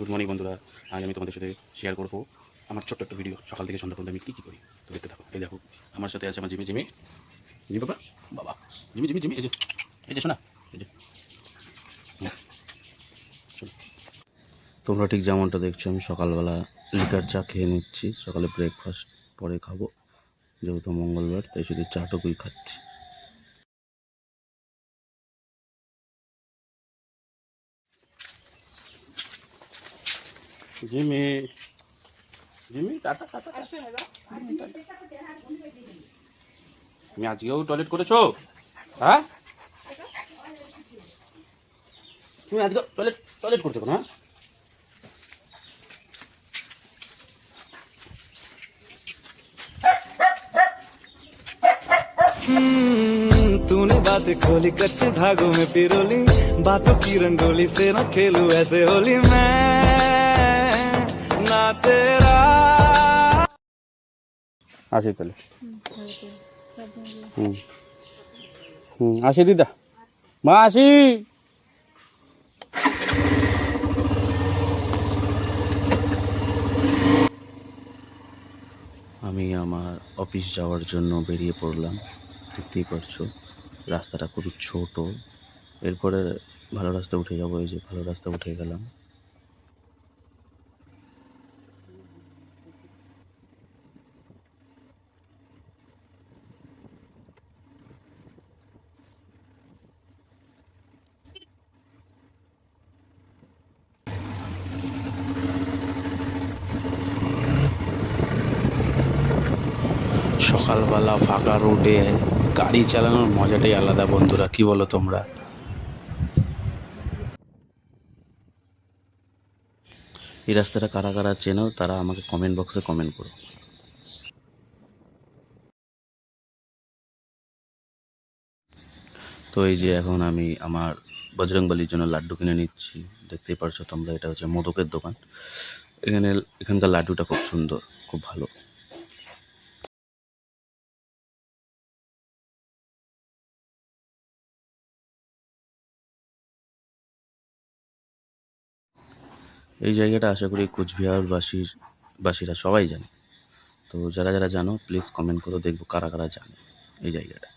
Good morning বন্ধুরা। আজ আমি তোমাদের সাথে শেয়ার করব আমার ছোট্ট একটা ভিডিও সকাল থেকে সন্ধ্যা পর্যন্ত আমি কী কী করি, তো দেখতে থাকো। এই দেখো, আমার সাথে আছে আমার জিমি। জিমি? জিমি বাবা? বাবা। জিমি জিমি জিমি, এই যে এই যে, শোনা। এই যে। তোমরা ঠিক যেমনটা দেখছ, আমি সকালবেলা লিকার চা খেয়ে নিচ্ছি। সকালে ব্রেকফাস্ট পরে খাব, যেহেতু মঙ্গলবার, তাই শুধু চাটুকুই খাচ্ছি। Jimmy Jimmy tata tata tata. তুমি আজকেও টয়লেট করেছো হ্যাঁ তুমি আজকে টয়লেট টয়লেট করছো না तूने बात खोली कच्चे धागों में पिरोली बातों की रंगोली से ना खेलू ऐसे होली मैं আসি তাহলে। হুম। হুম আসি দিদা। মা আসি। আমি আমার অফিস যাওয়ার জন্য বেরিয়ে পড়লাম। দেখতেই পারছ রাস্তাটা খুবই ছোট। এরপরে ভালো রাস্তা উঠে যাব এই যে ভালো রাস্তা উঠে গেলাম। সকালবেলা ফাঁকা রোডে গাড়ি চালানোর মজাটাই আলাদা বন্ধুরা, কি বলো তোমরা? এই রাস্তাটা কারা কারা চেনো, তারা আমাকে কমেন্ট বক্সে কমেন্ট করো। তো এই যে এখন আমি আমার বজরংবলির জন্য লাড্ডু কিনে নিচ্ছি, দেখতেই পারছ তোমরা, এটা হচ্ছে মোদকের দোকান। এখানে, এখানকার লাড্ডুটা খুব সুন্দর, খুব ভালো। এই জায়গাটা আশা করি কোচবিহারবাসীর, বাসীরা সবাই জানে। তো যারা যারা জানো প্লিজ কমেন্ট করে দেখব কারা কারা জানে এই জায়গাটা।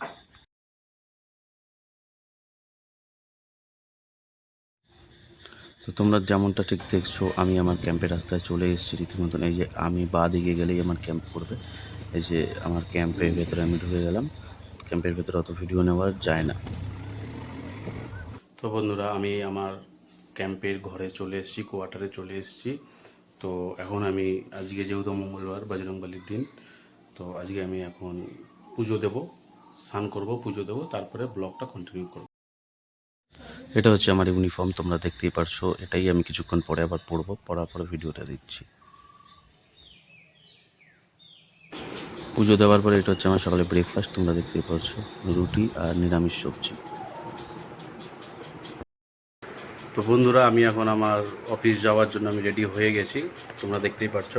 তো তোমরা যেমনটা ঠিক দেখছ, আমি আমার ক্যাম্পের রাস্তায় চলে এসেছি রীতিমতন। এই যে আমি বা দিকে গেলেই আমার ক্যাম্প পড়বে। এই যে আমার ক্যাম্পের ভেতরে আমি ঢুকে গেলাম। ক্যাম্পের ভেতরে অত ভিডিও নেওয়া যায় না। তো বন্ধুরা, আমি আমার ক্যাম্পের ঘরে চলে এসেছি, কোয়ার্টারে চলে এসেছি। তো এখন আমি, আজকে যেহেতু মঙ্গলবার বজরংবলির দিন, তো আজকে আমি এখন পুজো দেব, স্নান করব, পুজো দেব, তারপরে ব্লগটা কন্টিনিউ করব। এটা হচ্ছে আমার ইউনিফর্ম তোমরা দেখতেই পারছ, এটাই আমি কিছুক্ষণ পরে আবার পরবো, পরার পরে ভিডিওটা দিচ্ছি। পুজো দেওয়ার পরে এটা হচ্ছে আমার সকালে ব্রেকফাস্ট তোমরা দেখতেই পারছ, রুটি আর নিরামিষ সবজি। তো বন্ধুরা, আমি এখন আমার অফিস যাওয়ার জন্য আমি রেডি হয়ে গেছি। তোমরা দেখতেই পারছ।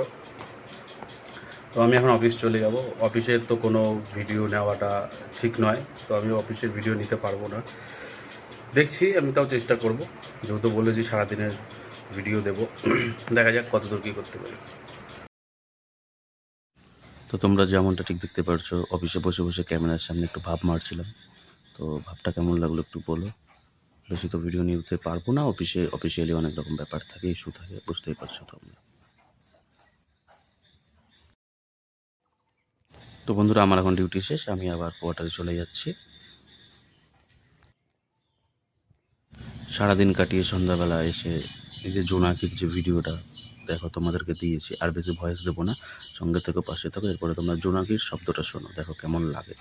তো আমি এখন অফিস চলে যাব। অফিসের তো কোনো ভিডিও নেওয়াটা ঠিক নয়, তো আমি অফিসের ভিডিও নিতে পারব না। দেখছি, আমি তাও চেষ্টা করব। যেহেতু বলেছি সারাদিনের ভিডিও দেব। দেখা যাক কতদূর কী করতে পারি। তো তোমরা যেমনটা ঠিক দেখতে পারছ, অফিসে বসে বসে ক্যামেরার সামনে একটু ভাব মারছিলাম। তো ভাবটা কেমন লাগল একটু বলো। বেশি তো ভিডিও নিতে পারব না। অফিসে অফিসিয়ালি অনেক রকম ব্যাপার থাকে ইস্যু থাকে, বুঝতেই পারছ তোমরা। তো বন্ধুরা, আমার এখন ডিউটি শেষ, আমি আবার কোয়ার্টারে চলে যাচ্ছি। সারাদিন কাটিয়ে সন্ধ্যাবেলা এসে এই যে জোনাকির যে ভিডিওটা, দেখো তোমাদেরকে দিয়েছি, আর বেশি ভয়েস দেবো না, সঙ্গে থেকে পাশে থাকো, এরপরে তোমরা জোনাকির শব্দটা শোনো, দেখো কেমন লাগে।